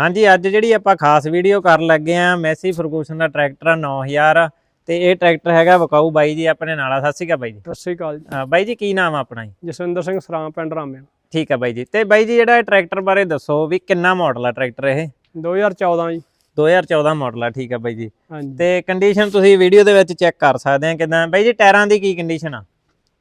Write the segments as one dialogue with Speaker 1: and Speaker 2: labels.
Speaker 1: ਹਾਂਜੀ ਅੱਜ ਜਿਹੜੀ ਆਪਾਂ ਖਾਸ ਵੀਡੀਓ ਕਰਨ ਲੱਗੇ ਆ ਮੈਸੀ ਫਰਗੂਸਨ ਦਾ ਟਰੈਕਟਰ ਆ 9000 ਤੇ ਇਹ ਟਰੈਕਟਰ ਹੈਗਾ ਵਕਾਊ ਬਾਈ ਜੀ ਆਪਣੇ ਨਾਲ ਆ। ਸਤਿ ਸ਼੍ਰੀ ਅਕਾਲ ਬਾਈ ਜੀ।
Speaker 2: ਸਤਿ ਸ਼੍ਰੀ ਅਕਾਲ ਜੀ।
Speaker 1: ਬਾਈ ਜੀ ਕੀ ਨਾਮ ਆ ਆਪਣਾ ਜੀ?
Speaker 2: ਜਸਵਿੰਦਰ ਸਿੰਘ ਸਰਾਮ ਪਿੰਡ ਰਾਮਿਆਂ।
Speaker 1: ਠੀਕ ਆ ਬਾਈ ਜੀ। ਤੇ ਬਾਈ ਜੀ ਜਿਹੜਾ ਇਹ ਟਰੈਕਟਰ ਬਾਰੇ ਦੱਸੋ ਵੀ ਕਿੰਨਾ ਮਾਡਲ ਆ ਟਰੈਕਟਰ ਇਹ?
Speaker 2: 2014 ਜੀ।
Speaker 1: 2014 ਮਾਡਲ ਆ ਠੀਕ ਆ ਬਾਈ ਜੀ। ਤੇ ਕੰਡੀਸ਼ਨ ਤੁਸੀਂ ਵੀਡੀਓ ਦੇ ਵਿੱਚ ਚੈੱਕ ਕਰ ਸਕਦੇ ਆ ਕਿਦਾਂ? ਬਾਈ ਜੀ ਟਾਇਰਾਂ ਦੀ ਕੀ ਕੰਡੀਸ਼ਨ ਆ?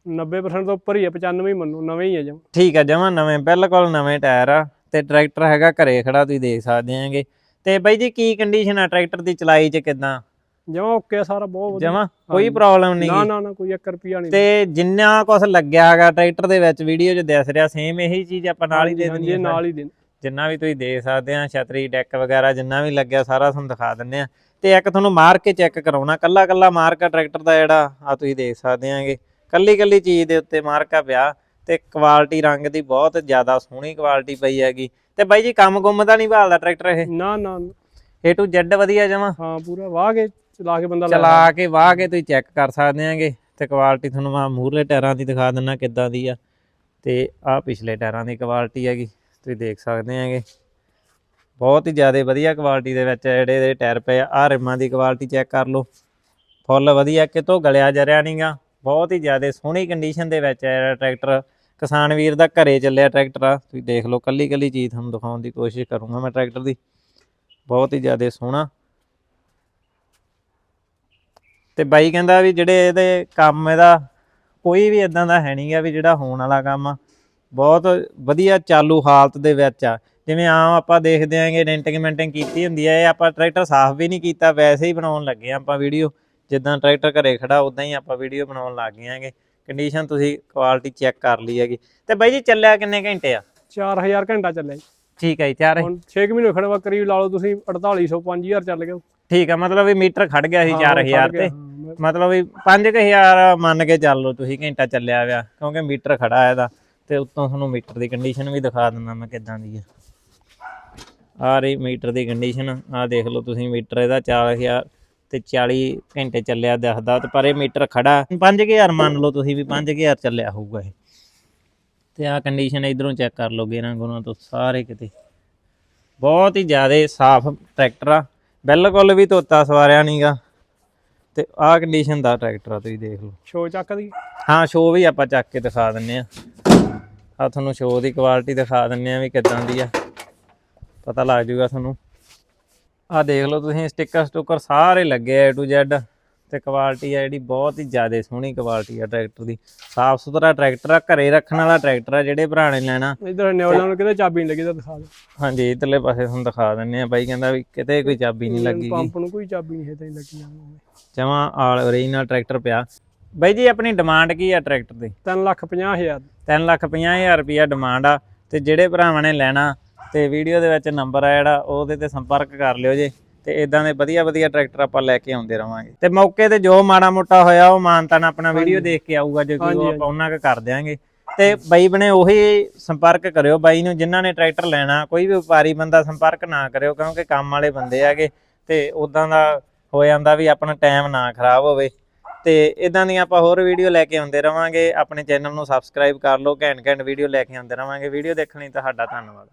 Speaker 2: 90% ਤੋਂ ਉੱਪਰ ਹੀ ਹੈ 95 ਹੀ ਮੰਨੋ ਨਵੇਂ ਹੀ ਹੈ ਜਮ।
Speaker 1: ਠੀਕ ਆ ਜਮਾ ਨਵੇਂ ਬਿਲਕੁਲ ਨਵੇਂ ਟਾਇਰ ਆ। ਤੇ ਟਰੈਕਟਰ ਹੈਗਾ ਘਰੇ ਖੜਾ ਤੁਸੀਂ ਦੇਖ ਸਕਦੇ ਆਂਗੇ ਤੇ ਬਾਈ ਜੀ ਕੀ ਕੰਡੀਸ਼ਨ ਆ ਟਰੈਕਟਰ ਦੀ ਚਲਾਈ 'ਚ ਕਿਦਾਂ?
Speaker 2: ਜਮਾ ਓਕੇ ਸਾਰਾ ਬਹੁਤ ਵਧੀਆ।
Speaker 1: ਜਮਾ? ਕੋਈ। ਪ੍ਰੋਬਲਮ ਨਹੀਂ
Speaker 2: ਨਾ ਨਾ ਨਾ ਕੋਈ 1 ਰੁਪਿਆ ਨਹੀਂ।
Speaker 1: ਤੇ ਜਿੰਨਾ ਕੁਝ ਲੱਗਿਆ ਹੈਗਾ ਟਰੈਕਟਰ ਦੇ ਵਿੱਚ ਵੀਡੀਓ 'ਚ ਦਿਸ ਰਿਹਾ ਸੇਮ ਇਹੀ ਚੀਜ਼ ਆਪਾਂ ਨਾਲ ਹੀ ਦੇ ਦਿੰਦੇ
Speaker 2: ਨਾਲ ਹੀ ਦੇਣ
Speaker 1: ਜਿੰਨਾ ਵੀ ਤੁਸੀਂ ਦੇਖ ਸਕਦੇ ਆ ਛਤਰੀ ਡੈਕ ਵਗੈਰਾ ਜਿੰਨਾ ਵੀ ਲੱਗਿਆ ਸਾਰਾ ਤੁਹਾਨੂੰ ਦਿਖਾ ਦਿੰਨੇ ਆ। ਤੇ ਇੱਕ ਤੁਹਾਨੂੰ ਮਾਰ ਕੇ ਚੈੱਕ ਕਰਾਉਣਾ ਕੱਲਾ ਕੱਲਾ ਮਾਰਕਾ ਟਰੈਕਟਰ ਦਾ ਜਿਹੜਾ ਆ ਤੁਸੀਂ ਦੇਖ ਸਕਦੇ ਆਂਗੇ ਕੱਲੀ ਕੱਲੀ ਚੀਜ਼ ਦੇ ਉੱਤੇ ਮਾਰਕਾ ਪਿਆ। ਤੇ ਕੁਆਲਿਟੀ ਰੰਗ ਦੀ ਬਹੁਤ ਜ਼ਿਆਦਾ ਸੋਹਣੀ ਕੁਆਲਿਟੀ ਪਈ ਹੈਗੀ। ਤੇ ਬਾਈ ਜੀ ਕੰਮ ਗੁੰਮ ਤਾਂ ਨਹੀਂ ਭਾਲਦਾ ਟਰੈਕਟਰ ਇਹ?
Speaker 2: ਨਾ ਨਾ।
Speaker 1: A to Z ਵਧੀਆ ਜਮਾ?
Speaker 2: ਹਾਂ ਪੂਰਾ ਵਾਹ ਕੇ ਚਲਾ ਕੇ ਬੰਦਾ ਲੈ
Speaker 1: ਚਲਾ ਕੇ ਵਾਹ ਕੇ ਤੁਸੀਂ ਚੈੱਕ ਕਰ ਸਕਦੇ ਆਂਗੇ ਤੇ ਕੁਆਲਿਟੀ ਤੁਹਾਨੂੰ ਮੈਂ ਮੂਹਰਲੇ ਟਾਇਰਾਂ ਦੀ ਦਿਖਾ ਦਿੰਨਾ ਕਿੱਦਾਂ ਦੀ ਆ। ਤੇ ਆਹ ਪਿਛਲੇ ਟਾਇਰਾਂ ਦੀ ਕੁਆਲਿਟੀ ਹੈਗੀ ਤੁਸੀਂ ਦੇਖ ਸਕਦੇ ਆਂਗੇ ਬਹੁਤ ਹੀ ਜ਼ਿਆਦਾ ਵਧੀਆ ਕੁਆਲਿਟੀ ਦੇ ਵਿੱਚ ਜਿਹੜੇ ਇਹਦੇ ਟਾਇਰ ਪਏ ਆ। ਰਿਮਾਂ ਦੀ ਕੁਆਲਿਟੀ ਚੈੱਕ ਕਰ ਲਓ। ਫੁੱਲ ਵਧੀਆ ਕਿਤੋਂ ਗਲਿਆ ਜਰਿਆ ਨਹੀਂਗਾ ਬਹੁਤ ਹੀ ਜ਼ਿਆਦਾ ਸੋਹਣੀ ਕੰਡੀਸ਼ਨ ਦੇ ਵਿੱਚ ਹੈ ਟਰੈਕਟਰ ਕਿਸਾਨ ਵੀਰ ਦਾ ਘਰੇ ਚੱਲਿਆ ਟਰੈਕਟਰ ਆ। ਤੁਸੀਂ ਦੇਖ ਲਓ, ਕੱਲੀ ਕੱਲੀ ਚੀਜ਼ ਤੁਹਾਨੂੰ ਦਿਖਾਉਣ ਦੀ ਕੋਸ਼ਿਸ਼ ਕਰੂੰਗਾ ਮੈਂ ਟਰੈਕਟਰ ਦੀ। ਬਹੁਤ ਹੀ ਜ਼ਿਆਦਾ ਸੋਹਣਾ। ਤੇ ਬਾਈ ਕਹਿੰਦਾ ਵੀ ਜਿਹੜੇ ਇਹਦੇ ਕੰਮ ਇਹਦਾ ਕੋਈ ਵੀ ਇਦਾਂ ਦਾ ਹੈ ਨਹੀਂਗਾ ਵੀ ਜਿਹੜਾ ਹੋਣ ਵਾਲਾ ਕੰਮ ਆ। ਬਹੁਤ ਵਧੀਆ ਚਾਲੂ ਹਾਲਤ ਦੇ ਵਿੱਚ ਆ। ਜਿਵੇਂ ਆਮ ਆਪਾਂ ਦੇਖਦੇ ਆਂਗੇ ਡੈਂਟਿੰਗ ਮੈਂਟਿੰਗ ਕੀਤੀ ਹੁੰਦੀ ਆ, ਇਹ ਆਪਾਂ ਟਰੈਕਟਰ ਸਾਫ਼ ਵੀ ਨਹੀਂ ਕੀਤਾ, ਵੈਸੇ ਹੀ ਬਣਾਉਣ ਲੱਗੇ ਆ ਆਪਾਂ ਵੀਡੀਓ। ਜਿੱਦਾਂ ਟਰੈਕਟਰ ਘਰੇ ਖੜਾ, ਉਦਾਂ ਹੀ ਆਪਾਂ ਵੀਡੀਓ ਬਣਾਉਣ ਲੱਗ ਗਏ ਆਂਗੇ। ਕੰਡੀਸ਼ਨ ਤੁਸੀਂ ਕੁਆਲਿਟੀ ਚੈੱਕ ਕਰ ਲਈ ਹੈਗੀ। ਤੇ ਬਾਈ ਜੀ ਚੱਲਿਆ ਕਿੰਨੇ ਘੰਟੇ ਆ?
Speaker 2: 4000 ਘੰਟਾ ਚੱਲਿਆ ਜੀ।
Speaker 1: ਠੀਕ ਹੈ ਜੀ ਚਾਰ
Speaker 2: ਹੁਣ 6 ਮਹੀਨੇ ਖੜਵਾ ਕਰੀਬ ਲਾ ਲਓ ਤੁਸੀਂ 4800 5000 ਚੱਲ ਗਿਆ।
Speaker 1: ਠੀਕ ਆ ਮਤਲਬ ਵੀ ਮੀਟਰ ਖੜ ਗਿਆ ਸੀ
Speaker 2: ਹਾਂ,
Speaker 1: 4000
Speaker 2: ਖੜ ਗਿਆ,
Speaker 1: ਤੇ।
Speaker 2: ਹਾਂ,
Speaker 1: ਮਤਲਬ ਵੀ 5000 ਮੰਨ ਕੇ ਚੱਲ ਲਓ ਤੁਸੀਂ ਘੰਟਾ ਚੱਲਿਆ ਵਿਆ ਕਿਉਂਕਿ ਮੀਟਰ ਖੜਾ ਹੈ ਇਹਦਾ। ਤੇ ਉੱਤੋਂ ਤੁਹਾਨੂੰ ਮੀਟਰ ਦੀ ਕੰਡੀਸ਼ਨ ਵੀ ਦਿਖਾ ਦਿੰਦਾ ਮੈਂ ਕਿੱਦਾਂ ਦੀ ਆ। ਆ ਰਹੀ ਮੀਟਰ ਦੀ ਕੰਡੀਸ਼ਨ ਆ ਦੇਖ ਲਓ ਤੁਸੀਂ ਮੀਟਰ ਇਹਦਾ 4000 ਤੇ 40 ਘੰਟੇ ਚੱਲਿਆ ਦਿਖਦਾ ਤੇ ਪਰ ਇਹ ਮੀਟਰ ਖੜਾ। 5000 ਮੰਨ ਲਓ ਤੁਸੀਂ ਵੀ 5000 ਚੱਲਿਆ ਹੋਊਗਾ ਇਹ। ਤੇ ਆ ਕੰਡੀਸ਼ਨ ਇਧਰੋਂ ਚੈੱਕ ਕਰ ਲਓ ਗੇਰਾਂ ਗੁਰਾਂ ਤੋਂ ਸਾਰੇ ਕਿਤੇ। ਬਹੁਤ ਹੀ ਜ਼ਿਆਦਾ ਸਾਫ਼ ਟਰੈਕਟਰ ਆ। ਬਿਲਕੁਲ ਵੀ ਧੋਤਾ ਸਵਾਰਿਆ ਨਹੀਂਗਾ ਤੇ ਆਹ ਕੰਡੀਸ਼ਨ ਦਾ ਟਰੈਕਟਰ ਆ ਤੁਸੀਂ ਦੇਖ ਲਓ।
Speaker 2: ਸ਼ੋ ਚੱਕ ਦੀ?
Speaker 1: ਹਾਂ ਸ਼ੋ ਵੀ ਆਪਾਂ ਚੱਕ ਕੇ ਦਿਖਾ ਦਿੰਨੇ ਆ। ਆ ਤੁਹਾਨੂੰ ਸ਼ੋ ਦੀ ਕੁਆਲਿਟੀ ਦਿਖਾ ਦਿੰਨੇ ਆ ਵੀ ਕਿੱਦਾਂ ਦੀ ਆ। ਪਤਾ ਲੱਗ ਜਾਊਗਾ ਤੁਹਾਨੂੰ। ਆ ਦੇਖ ਲਓ ਤੁਸੀਂ ਸਟicker ਸਟੁੱਕਰ ਸਾਰੇ ਲੱਗੇ ਆ A to Z ਤੇ ਕੁਆਲਿਟੀ ਆ ਜਿਹੜੀ ਬਹੁਤ ਹੀ ਜ਼ਿਆਦਾ ਸੋਹਣੀ ਕੁਆਲਿਟੀ ਆ ਟਰੈਕਟਰ ਦੀ। ਸਾਫ਼ ਸੁਥਰਾ ਟਰੈਕਟਰ ਆ ਘਰੇ ਰੱਖਣ ਵਾਲਾ ਟਰੈਕਟਰ ਆ ਜਿਹੜੇ ਭਰਾ ਨੇ ਲੈਣਾ।
Speaker 2: ਇਧਰ ਨਿਉਲਾਂ ਨੂੰ ਕਿਤੇ ਚਾਬੀ ਨਹੀਂ ਲੱਗੀ ਤਾਂ ਦਿਖਾ ਦੇ
Speaker 1: ਹਾਂਜੀ ਇਧਰਲੇ ਪਾਸੇ ਤੁਹਾਨੂੰ ਦਿਖਾ ਦਿੰਨੇ ਆ ਬਾਈ ਕਹਿੰਦਾ ਵੀ ਕਿਤੇ ਕੋਈ ਚਾਬੀ ਨਹੀਂ ਲੱਗੀ
Speaker 2: ਪੰਪ ਨੂੰ ਕੋਈ ਚਾਬੀ ਨਹੀਂ ਹੈ ਤਾਂ ਲੱਗੀ
Speaker 1: ਜਮਾ ਆਲ ਓਰੀਜਨਲ ਟਰੈਕਟਰ ਪਿਆ। ਬਾਈ ਜੀ ਆਪਣੀ ਡਿਮਾਂਡ ਕੀ ਆ ਟਰੈਕਟਰ ਦੀ?
Speaker 2: 3 ਲੱਖ 50000
Speaker 1: ਤਿੰਨ ਲੱਖ ਪੰਜਾਹ ਹਜ਼ਾਰ ਰੁਪਿਆ ਡਿਮਾਂਡ ਆ ਤੇ ਜਿਹੜੇ ਭਰਾਵਾਂ ਨੇ ਲੈਣਾ ਤੇ ਵੀਡੀਓ ਦੇ ਵਿੱਚ ਨੰਬਰ ਆ ਜਿਹੜਾ ਉਹਦੇ ਤੇ ਸੰਪਰਕ ਕਰ ਲਿਓ ਜੇ ਤੇ ਇਦਾਂ ਦੇ ਵਧੀਆ ਵਧੀਆ ਟਰੈਕਟਰ ਆਪਾਂ ਲੈ ਕੇ ਆਉਂਦੇ ਰਵਾਂਗੇ। ਤੇ ਮੌਕੇ ਤੇ ਜੋ ਮਾੜਾ ਮੋਟਾ ਹੋਇਆ ਉਹ ਮਾਨਤਾਨ ਆਪਣਾ ਵੀਡੀਓ ਦੇਖ ਕੇ ਆਊਗਾ ਜੇ ਕੋਈ ਆਪਾਂ ਉਹਨਾਂ ਕੁ ਕਰ ਦਿਆਂਗੇ। ਤੇ ਬਾਈ ਬਣੇ ਉਹੀ ਸੰਪਰਕ ਕਰਿਓ ਬਾਈ ਨੂੰ ਜਿਨ੍ਹਾਂ ਨੇ ਟਰੈਕਟਰ ਲੈਣਾ ਕੋਈ ਵੀ ਵਪਾਰੀ ਬੰਦਾ ਸੰਪਰਕ ਨਾ ਕਰਿਓ ਕਿਉਂਕਿ ਕੰਮ ਵਾਲੇ ਬੰਦੇ ਹੈਗੇ ਤੇ ਉਦਾਂ ਦਾ ਹੋ ਜਾਂਦਾ ਵੀ ਆਪਣਾ ਟਾਈਮ ਨਾ ਖਰਾਬ ਹੋਵੇ। ਤੇ ਇਦਾਂ ਦੀਆਂ ਆਪਾਂ ਹੋਰ ਵੀਡੀਓ ਲੈ ਕੇ ਆਉਂਦੇ ਰਵਾਂਗੇ। ਆਪਣੇ ਚੈਨਲ ਨੂੰ ਸਬਸਕ੍ਰਾਈਬ ਕਰ ਲਓ ਘੈਂਟ ਘੈਂਟ ਵੀਡੀਓ ਲੈ ਕੇ ਆਉਂਦੇ ਰਵਾਂਗੇ। ਵੀਡੀਓ ਦੇਖਣ ਲਈ ਤੁਹਾਡਾ ਧੰਨਵਾਦ।